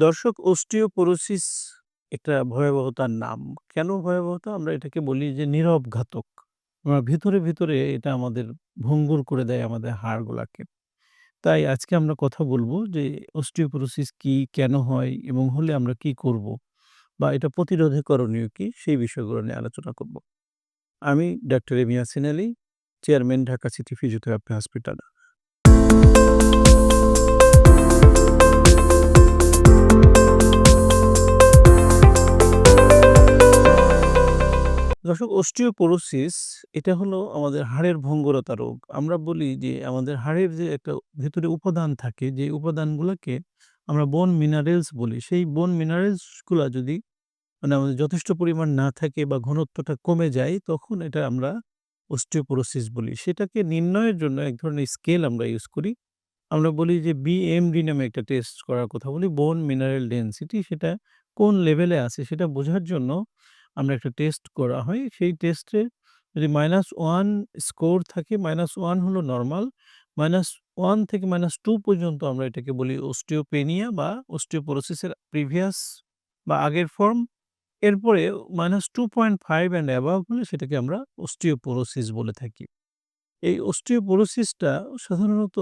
দর্শক অস্টিওপোরোসিস একটা ভয়াবহতার নাম। কেন ভয়াবহতা? আমরা এটাকে বলি যে নীরব ঘাতক। আ ভিতরে, ভিতরে এটা আমাদের ভঙ্গুর করে দেয় আমাদের হাড়গুলাকে। তাই আজকে আমরা কথা বলব যে অস্টিওপোরোসিস কি? কেন হয়? এবং হলে আমরা কি করব? বা এটা প্রতিরোধে করণীয় কি? সেই বিষয়গুলো নিয়ে আলোচনা করব। আমি doctor M Yasin Ali, chairman Dhaka city physiotherapy hospital. দর্শক অস্টিওপোরোসিস এটা হলো আমাদের হাড়ের ভঙ্গুরতা রোগ। আমরা বলি যে আমাদের হাড়ের যে একটা ভেতরে উপাদান থাকে, যে উপাদানগুলোকে আমরা বোন মিনারেলস বলি। সেই বোন মিনারেলসগুলা যদি মানে আমাদের যথেষ্ট পরিমাণ না থাকে বা ঘনত্বটা কমে যায়, তখন এটা আমরা অস্টিওপোরোসিস বলি। সেটাকে নির্ণয়ের জন্য এক ধরনের স্কেল আমরা ইউজ করি। আমরা বলি যে বিএমডি নামে একটা টেস্ট করার কথা বলি। বোন মিনারেল ডেনসিটি সেটা কোন লেভেলে আছে সেটা বোঝার জন্য আমরা একটা টেস্ট করা হয়। সেই টেস্টে যদি মাইনাস ওয়ান স্কোর থাকে, -1 হলো নর্মাল মাইনাস ওয়ান থেকে মাইনাস টু পর্যন্ত আমরা এটাকে বলি অস্টিওপেনিয়া বা অস্টিওপোরোসিসের প্রিভিয়াস বা আগের ফর্ম। এরপরে -2.5 অ্যান্ড অ্যাবভ হলে সেটাকে আমরা অস্টিওপোরোসিস বলে থাকি। এই অস্টিওপোরোসিসটা সাধারণত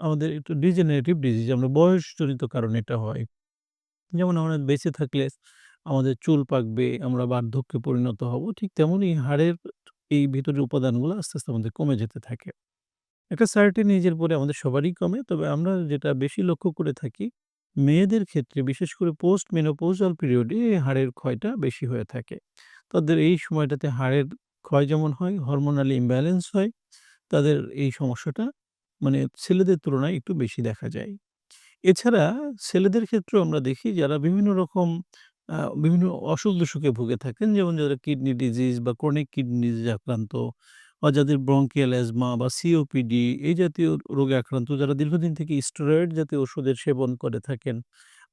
আমাদের একটু ডিজেনারেটিভ ডিজিজ আমরা বয়সজনিত কারণে এটা হয়। যেমন আমরা বেঁচে থাকলে আমাদের চুল পাকবে, আমরা বার্ধক্যে পরিণত হব। ঠিক তেমনই হাড়ের এই ভিতরের উপাদানগুলো আস্তে, আস্তে আমাদের কমে যেতে থাকে। একটা সার্টেন এজের পরে আমাদের সবারই কমে। তবে আমরা যেটা বেশি লক্ষ্য করে থাকি, মেয়েদের ক্ষেত্রে বিশেষ করে পোস্ট মেনোপৌজাল পিরিয়ডে হাড়ের ক্ষয়টা বেশি হয়ে থাকে। তাদের এই সময়টাতে হাড়ের ক্ষয় যেমন হয়, হরমোনালি ইমব্যালেন্স হয়, তাদের এই সমস্যাটা মানে ছেলেদের তুলনায় একটু বেশি দেখা যায়। এছাড়া ছেলেদের ক্ষেত্রেও আমরা দেখি যারা বিভিন্ন রকম বিভিন্ন অসুখ-বিসুখে ভুগে থাকেন, যেমন যারা কিডনি ডিজিজ বা ক্রনিক কিডনি ডিজিজে আক্রান্ত বা যাদের ব্রঙ্কিয়াল অ্যাজমা বা সিওপিডি এই জাতীয় রোগে আক্রান্ত, যারা দীর্ঘদিন থেকে স্টেরয়েড জাতীয় ওষুধের সেবন করে থাকেন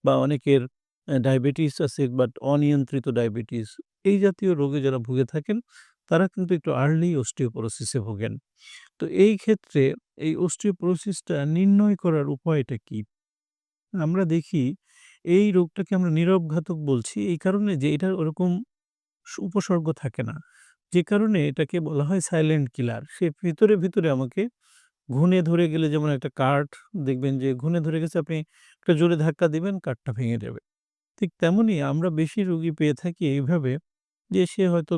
বা অনেকের ডায়াবেটিস আছে বাট অনিয়ন্ত্রিত ডায়াবেটিস, এই জাতীয় রোগে যারা ভুগে থাকেন, তারা কিন্তু একটু আর্লি অস্টিওপোরোসিসে ভোগেন। তো এই ক্ষেত্রে এই অস্টিওপোরোসিসটা নির্ণয় করার উপায়টা কি? আমরা দেখি এই রোগটাকে আমরা নীরব ঘাতক বলছি এই কারণে যে এটার ওরকম উপসর্গ থাকে না। যে কারণে এটাকে বলা হয় সাইলেন্ট কিলার। সে ভিতরে, ভিতরে আমাকে ঘুণে ধরে গেলে যেমন একটা কাঠ দেখবেন যে ঘুণে ধরে গেছে আপনি একটা জোরে ধাক্কা দিবেন কাঠটা ভেঙে যাবে। ঠিক তেমনই আমরা বেশি রোগী পেয়ে থাকি এইভাবে যে সে হয়তো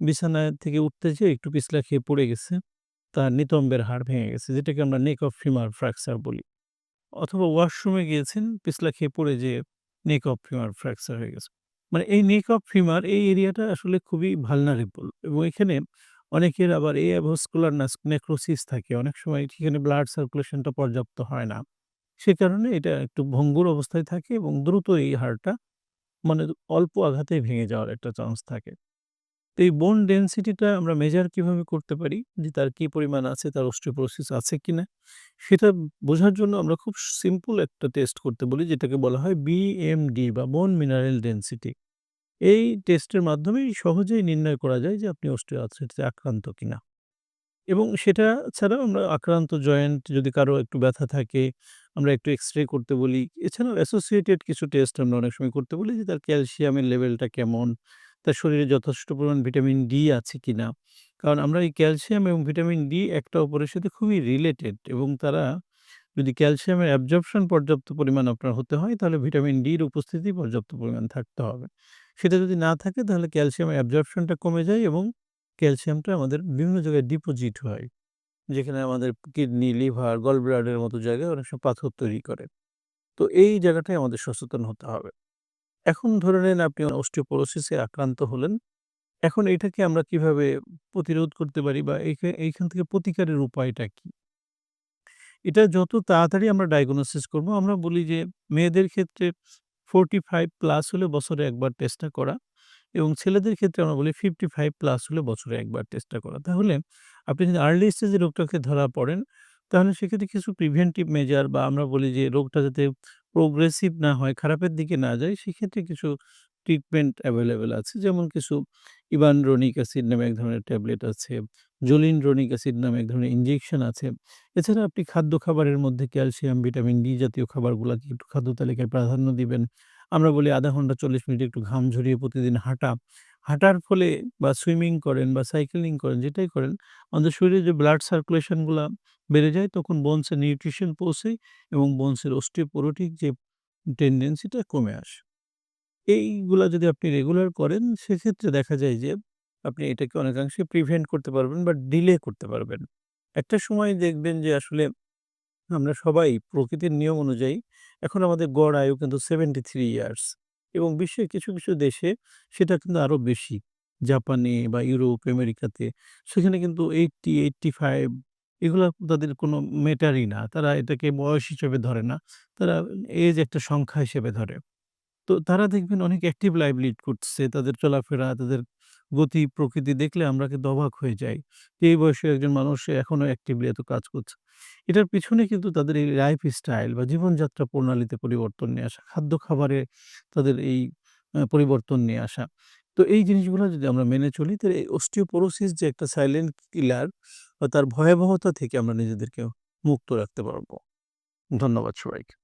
বিছানায় থেকে উঠতে যেয়ে একটু পিছলা খেয়ে পড়ে গেছে। তার নিতম্বের হাড় ভেঙে গেছে যেটাকে আমরা নেক অফ ফিমার ফ্র্যাকচার বলি। অথবা ওয়াশরুমে গিয়েছেন, পিছলা খেয়ে পড়ে যেয়ে নেক অফ ফিমার ফ্র্যাকচার হয়ে গেছে। মানে এই নেক অফ ফিমার এই এরিয়াটা আসলে খুবই ভালনারেবল এবং এখানে অনেকের আবার এভাসকুলার নাস নেক্রোসিস থাকে। অনেক সময় সেখানে ব্লাড সার্কুলেশনটা পর্যাপ্ত হয় না। সে কারণে এটা একটু ভঙ্গুর অবস্থায় থাকে এবং দ্রুত এই হাড়টা মানে অল্প আঘাতেই ভেঙে যাওয়ার একটা চান্স থাকে। এই বোন ডেন্সিটিটা আমরা মেজার কীভাবে করতে পারি? যে তার কি পরিমাণ আছে, তার অস্টিওপোরোসিস আছে কি না সেটা বোঝার জন্য আমরা খুব সিম্পল একটা টেস্ট করতে বলি যেটাকে বলা হয় বিএমডি বা বোন মিনারেল ডেনসিটি। এই টেস্টের মাধ্যমেই সহজেই নির্ণয় করা যায় যে আপনি অস্টিওআর্থ্রাইটিসে আক্রান্ত কিনা। এবং সেটা ছাড়াও আমরা আক্রান্ত জয়েন্ট যদি কারও একটু ব্যথা থাকে, আমরা একটু এক্স-রে করতে বলি। এছাড়াও অ্যাসোসিয়েটেড কিছু টেস্ট আমরা অনেক সময় করতে বলি যে তার ক্যালসিয়ামের লেভেলটা কেমন, তার শরীরে যথেষ্ট পরিমাণ ভিটামিন ডি আছে কিনা। কারণ আমরা এই ক্যালসিয়াম এবং ভিটামিন ডি একটা অপরের সাথে খুবই রিলেটেড এবং তারা যদি ক্যালসিয়ামের অ্যাবজর্পশন পর্যাপ্ত পরিমাণ আপনার হতে হয় তাহলে ভিটামিন ডির উপস্থিতি পর্যাপ্ত পরিমাণ থাকতে হবে। সেটা যদি না থাকে তাহলে ক্যালসিয়ামের অ্যাবজর্পশনটা কমে যায় এবং ক্যালসিয়ামটা আমাদের বিভিন্ন জায়গায় ডিপোজিট হয়। যেখানে আমাদের কিডনি, লিভার, গলব্লাডারের মতো জায়গায় অনেক সময় পাথর তৈরি করে। তো এই জায়গাটায় আমাদের সচেতন হতে হবে। এখন ধরে নেন আপনি অস্টিওপোরোসিসে আক্রান্ত হলেন। এখন এটাকে আমরা কীভাবে প্রতিরোধ করতে পারি বা এইখা এইখান থেকে প্রতিকারের উপায়টা কি? এটা যত তাড়াতাড়ি আমরা ডায়াগনোসিস করব, আমরা বলি যে মেয়েদের ক্ষেত্রে 45 প্লাস হলে বছরে একবার টেস্টটা করা এবং ছেলেদের ক্ষেত্রে আমরা বলি 55 প্লাস হলে বছরে একবার টেস্টটা করা। তাহলে আপনি যদি আর্লি স্টেজে রোগটাকে ধরা পড়েন, তাহলে সেক্ষেত্রে কিছু প্রিভেন্টিভ মেজার বা আমরা বলি যে রোগটা যাতে প্রোগ্রেসিভ না হয়, খারাপের দিকে না যায়, সেক্ষেত্রে কিছু ট্রিটমেন্ট অ্যাভেলেবেল আছে। যেমন কিছু ইবানড্রোনিক অ্যাসিড নামে এক ধরনের ট্যাবলেট আছে, জোলিন জোলিনড্রোনিক অ্যাসিড নামে এক ধরনের ইনজেকশন আছে। এছাড়া আপনি খাদ্য খাবারের মধ্যে ক্যালসিয়াম, ভিটামিন ডি জাতীয় খাবারগুলাকে একটু খাদ্য তালিকায় প্রাধান্য দিবেন। আমরা বলি আধা ঘণ্টা ৪০ মিনিট একটু ঘাম ঝরিয়ে প্রতিদিন হাঁটা। হাঁটার ফলে বা সুইমিং করেন বা সাইকেলিং করেন, যেটাই করেন, আমাদের শরীরে যে ব্লাড সার্কুলেশনগুলো বেড়ে যায়, তখন বোনসের নিউট্রিশন পৌঁছে এবং বোনস এর অস্টিওপোরোটিক যে টেনডেন্সিটা কমে আসে। এইগুলা যদি আপনি রেগুলার করেন, সেক্ষেত্রে দেখা যায় যে আপনি এটাকে অনেকাংশে প্রিভেন্ট করতে পারবেন বা ডিলে করতে পারবেন। একটা সময় দেখবেন যে আসলে আমরা সবাই প্রকৃতির নিয়ম অনুযায়ী, এখন আমাদের গড় আয়ু কিন্তু 73 ইয়ার্স এবং বিশ্বের কিছু, কিছু দেশে সেটা কিন্তু আরও বেশি। জাপানে বা ইউরোপ, আমেরিকাতে সেখানে কিন্তু এইটটি এইটটি ফাইভ এগুলো তাদের কোনো ম্যাটারই না। তারা এটাকে বয়স হিসেবে ধরে না। তারা এজ একটা সংখ্যা হিসেবে ধরে। তো তারা দেখবেন অনেক অ্যাক্টিভ লাইফ লিড করতেছে। তাদের চলাফেরা, তাদের গতি, প্রকৃতি দেখলে আমরা কিন্তু অবাক হয়ে যাই। যে এই বয়সে একজন মানুষ সে এখনও অ্যাক্টিভলি এত কাজ করছে। এটার পিছনে কিন্তু তাদের এই লাইফ স্টাইল বা জীবনযাত্রা প্রণালীতে পরিবর্তন নিয়ে আসা, খাদ্য খাবারে তাদের এই পরিবর্তন নিয়ে আসা। তো এই জিনিসগুলো যদি আমরা মেনে চলি তাহলে এই অস্টিওপোরোসিস যে একটা সাইলেন্ট কিলার বা তার ভয়াবহতা থেকে আমরা নিজেদেরকে মুক্ত রাখতে পারব। ধন্যবাদ সবাইকে।